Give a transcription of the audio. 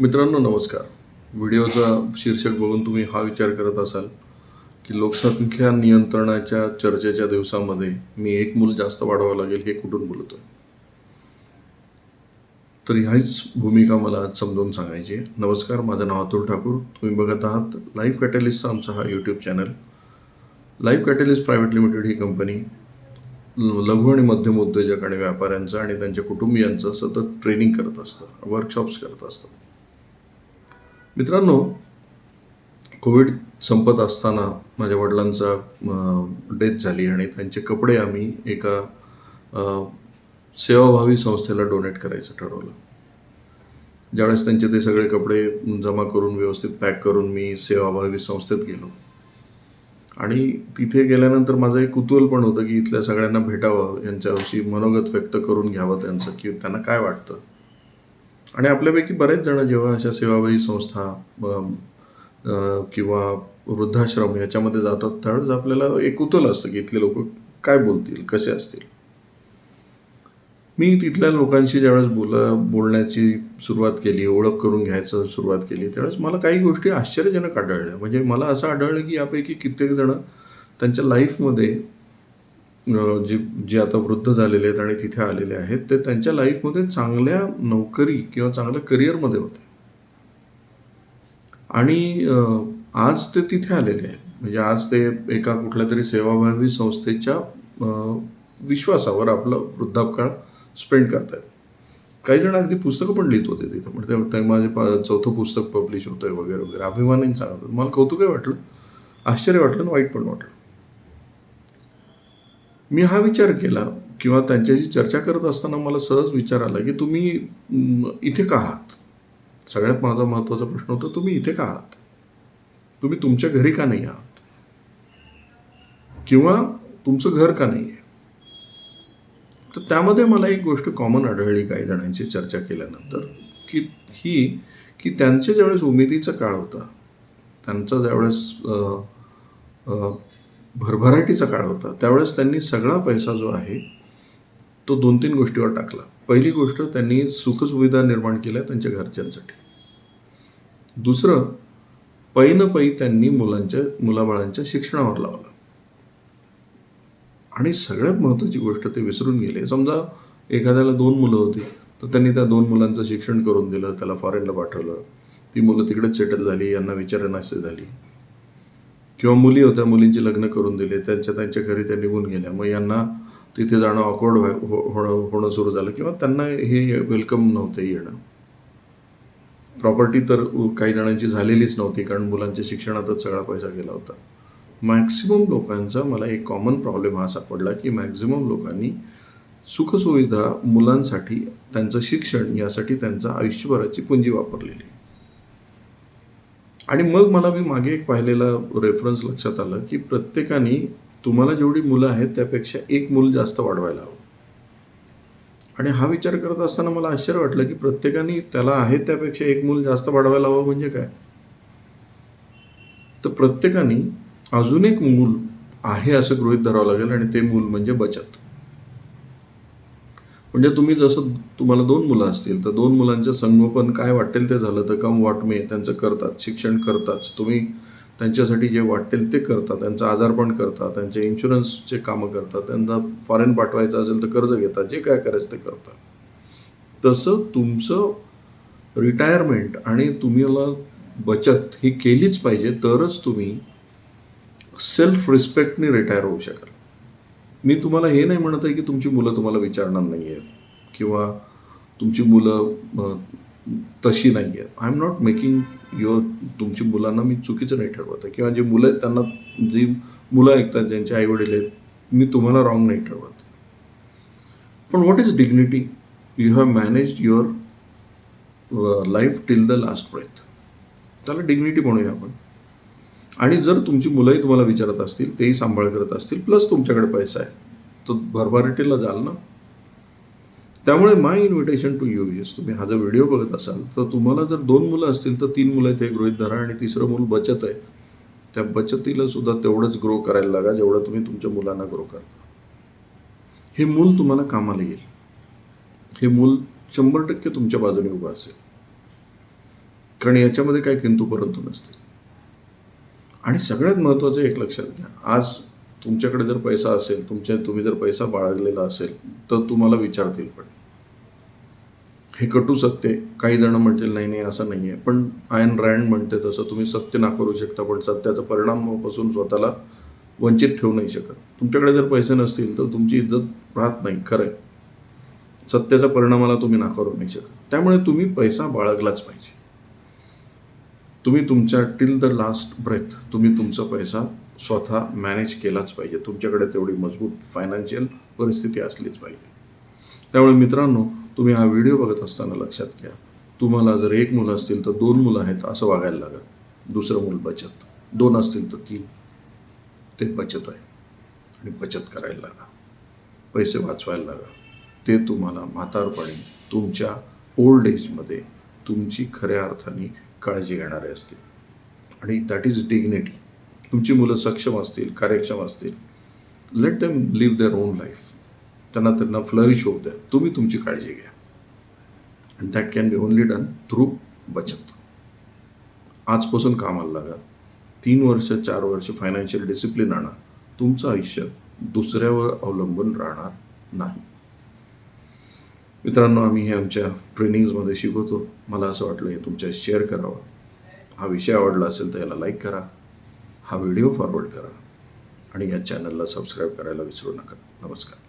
मित्रांनो नमस्कार. व्हिडिओचा शीर्षक बघून तुम्ही हा विचार करत असाल की लोकसंख्या नियंत्रणाच्या चर्चेच्या दिवसामध्ये मी एक मूल जास्त वाढवावं लागेल हे कुठून बोलतो तर ह्याच भूमिका मला आज समजावून सांगायची आहे. नमस्कार माझं नाव अतुल ठाकूर. तुम्ही बघत आहात लाईफ कॅटलिस्टचा आमचा हा YouTube channel Life Catalyst private limited ही कंपनी ल- लघु आणि मध्यम उद्योजक आणि व्यापाऱ्यांचं आणि त्यांच्या कुटुंबियांचं सतत ट्रेनिंग करत असतं वर्कशॉप्स करत असतं मित्रांनो कोविड संपत असताना माझ्या वडिलांचा डेथ झाली आणि त्यांचे कपडे आम्ही एका सेवाभावी संस्थेला डोनेट करायचं ठरवलं. ज्यावेळेस त्यांचे ते सगळे कपडे जमा करून व्यवस्थित पॅक करून मी सेवाभावी संस्थेत गेलो. आणि तिथे गेल्यानंतर माझं एक कुतूहल पण होतं की इथल्या सगळ्यांना भेटावं यांच्याविषयी मनोगत व्यक्त करून घ्यावं त्यांचं की त्यांना काय वाटतं? आणि आपल्यापैकी बरेच जण जेव्हा अशा सेवाभावी संस्था किंवा वृद्धाश्रम याच्यामध्ये जातात त्यावेळेस आपल्याला एक कुतूहल असतं की इथले लोक काय बोलतील कसे असतील? मी तिथल्या लोकांशी ज्यावेळेस बोल बोलण्याची सुरुवात केली ओळख करून घ्यायचं सुरुवात केली त्यावेळेस मला काही गोष्टी आश्चर्यजनक आढळल्या. म्हणजे मला असं आढळलं की यापैकी कित्येक जण त्यांच्या लाईफमध्ये जे जे आता वृद्ध झालेले आहेत आणि तिथे आलेले आहेत ते त्यांच्या लाईफमध्ये चांगल्या नोकरी किंवा चांगल्या करिअरमध्ये होते. आणि आज ते तिथे आलेले आहेत. म्हणजे आज ते एका कुठल्या तरी सेवाभावी संस्थेच्या विश्वासावर आपलं वृद्धापकाळ स्पेंड करतायत. काही जण अगदी पुस्तकं पण लिहित होते तिथं. म्हणजे माझे पा- चौथं पुस्तक पब्लिश होतंय वगैरे वगैरे. अभिमानाने सांगत होते. मला कौतुकही वाटलं. आश्चर्य वाटलं आणि वाईट पण वाटलं. मी हा विचार केला किंवा त्यांच्याशी चर्चा करत असताना मला सहज विचार आला की तुम्ही इथे का आहात? सगळ्यात माझा महत्त्वाचा प्रश्न होता तुम्ही इथे का आहात? तुम्ही तुमच्या घरी का नाही आहात? किंवा तुमचं घर का नाही आहे तर त्यामध्ये मला एक गोष्ट कॉमन आढळली काही जणांची चर्चा केल्यानंतर की ही की त्यांच्या ज्यावेळेस उमेदीचा काळ होता त्यांचा ज्यावेळेस भरभराटीचा काळ होता. त्यावेळेस त्यांनी सगळा पैसा जो आहे तो दोन तीन गोष्टीवर टाकला. पहिली गोष्ट त्यांनी सुखसुविधा निर्माण केल्या त्यांच्या घरच्यांसाठी. दुसरं पै न पै त्यांनी मुलांच्या मुलाबाळांच्या शिक्षणावर लावलं. आणि सगळ्यात महत्त्वाची गोष्ट ते विसरून गेले. समजा एखाद्याला दोन मुलं होती तर त्यांनी त्या दोन मुलांचं शिक्षण करून दिलं त्याला फॉरेनला पाठवलं. ती मुलं तिकडेच सेटल झाली यांना विचारणाशी झाली. किंवा मुली होत्या मुलींची लग्न करून दिले त्यांच्या त्यांच्या घरी त्या निघून गेल्या. मग यांना तिथे जाणं ऑकवर्ड हो, होणं होणं सुरू झालं किंवा त्यांना हे वेलकम नव्हतं येणं. प्रॉपर्टी तर काही जणांची झालेलीच नव्हती कारण मुलांच्या शिक्षणातच सगळा पैसा गेला होता. मॅक्सिमम लोकांचा मला एक कॉमन प्रॉब्लेम हा सापडला की मॅक्झिमम लोकांनी सुखसुविधा मुलांसाठी त्यांचं शिक्षण यासाठी त्यांचा आयुष्यभराची पुंजी वापरलेली. आणि मग मला मी मागे एक पाहिलेला रेफरन्स लक्षात आलं की प्रत्येकाने तुम्हाला जेवढी मुलं आहेत त्यापेक्षा एक मूल जास्त वाढवायला हवं. आणि हा विचार करत असताना मला आश्चर्य वाटलं की प्रत्येकाने त्याला आहे त्यापेक्षा एक मूल जास्त वाढवायला हवं म्हणजे काय? तर प्रत्येकाने अजून एक मूल आहे असं गृहित धरावं लागेल आणि ते मूल म्हणजे बचत. म्हणजे तुम्ही जसं तुम्हाला दोन मुलं असतील तर दोन मुलांचं संगोपन काय वाटेल ते झालं तर कम वाटमे त्यांचं करतात शिक्षण करताच तुम्ही त्यांच्यासाठी जे वाटेल ते करता त्यांचं आजारपण करता त्यांचे इन्शुरन्सचे कामं करतात त्यांना फॉरेन पाठवायचं असेल तर कर्ज घेतात जे काय करायचं ते करतात. तसं तुमचं रिटायरमेंट आणि तुम्हाला बचत ही केलीच पाहिजे तरच तुम्ही सेल्फ रिस्पेक्टने रिटायर होऊ शकाल. मी तुम्हाला हे नाही म्हणत आहे की तुमची मुलं तुम्हाला विचारणार नाही आहेत किंवा तुमची मुलं तशी नाही आहेत I am not making your तुमची मुलांना मी चुकीचं नाही ठरवत आहे. किंवा जे मुलं आहेत त्यांना जी मुलं ऐकतात ज्यांचे आई वडील आहेत मी तुम्हाला रॉंग नाही ठरवत. पण what is dignity you have manage your life till the last breath त्याला डिग्निटी म्हणूया आपण. आणि जर तुमची मुलंही तुम्हाला विचारत असतील तेही सांभाळ करत असतील प्लस तुमच्याकडे पैसा आहे. तर भरभराटीला जाल ना. त्यामुळे my invitation to you is तुम्ही हा जर व्हिडिओ बघत असाल तर तुम्हाला जर दोन मुलं असतील तर तीन मुलं आहेत हे गृहित धरा आणि तिसरं मूल बचत आहे. त्या बचतीला सुद्धा तेवढंच ग्रो करायला लागा जेवढं तुम्ही तुमच्या मुलांना ग्रो करता. हे मूल तुम्हाला कामाला येईल. हे मूल शंभर टक्के तुमच्या बाजूने उभं असेल. कारण याच्यामध्ये काय किंतू परंतु नसतील आणि सगळ्यात महत्त्वाचं एक लक्षात घ्या. आज तुमच्याकडे जर पैसा असेल तुमच्या तुम्ही जर पैसा बाळगलेला असेल तर तुम्हाला विचारतील पण. हे कटू सत्य काही जण म्हणतील नाही नाही असं नाही आहे पण आयन रँड म्हणते तसं तुम्ही सत्य नाकारू शकता पण सत्याचा परिणामापासून स्वतःला वंचित ठेवू नाही शकत. तुमच्याकडे जर पैसे नसतील तर तुमची इज्जत राहत नाही खरं आहे. सत्याच्या परिणामाला तुम्ही नाकारू नाही शकत. त्यामुळे तुम्ही पैसा बाळगलाच पाहिजे. तुम्ही तुमच्या टिल द लास्ट ब्रेथ तुम्ही तुमचा पैसा स्वतः मॅनेज केलाच पाहिजे. तुमच्याकडे तेवढी मजबूत फायनान्शियल परिस्थिती असलीच पाहिजे. त्यामुळे मित्रांनो तुम्ही हा व्हिडिओ बघत असताना लक्षात घ्या. तुम्हाला जर एक मुलं असतील तर दोन मुलं आहेत असं वागायला लागत दुसरं मूल बचत. दोन असतील तर तीन. ते बचत आहे. आणि बचत करायला लागा. पैसे वाचवायला लागा. ते तुम्हाला म्हातारपणी तुमच्या ओल्ड एजमध्ये तुमची खऱ्या अर्थाने काळजी घेणारे असतील. आणि दॅट इज डिग्निटी तुमची मुलं सक्षम असतील कार्यक्षम असतील. Let them live their own life त्यांना त्यांना फ्लरिश होऊ द्या. तुम्ही तुमची काळजी घ्या. And that can be only done through बचत. आजपासून कामाला लागा. तीन वर्ष चार वर्ष फायनान्शियल डिसिप्लिन आणा. तुमचं आयुष्य दुसऱ्यावर अवलंबून राहणार नाही. मित्रांनो आम्ही हे आमच्या ट्रेनिंग्समध्ये शिकवतो. मला असं वाटलं हे तुमच्या शेअर करावं. हा विषय आवडला असेल तर याला लाईक करा. हा व्हिडिओ फॉरवर्ड करा. आणि या चॅनलला सबस्क्राईब करायला विसरू नका. नमस्कार.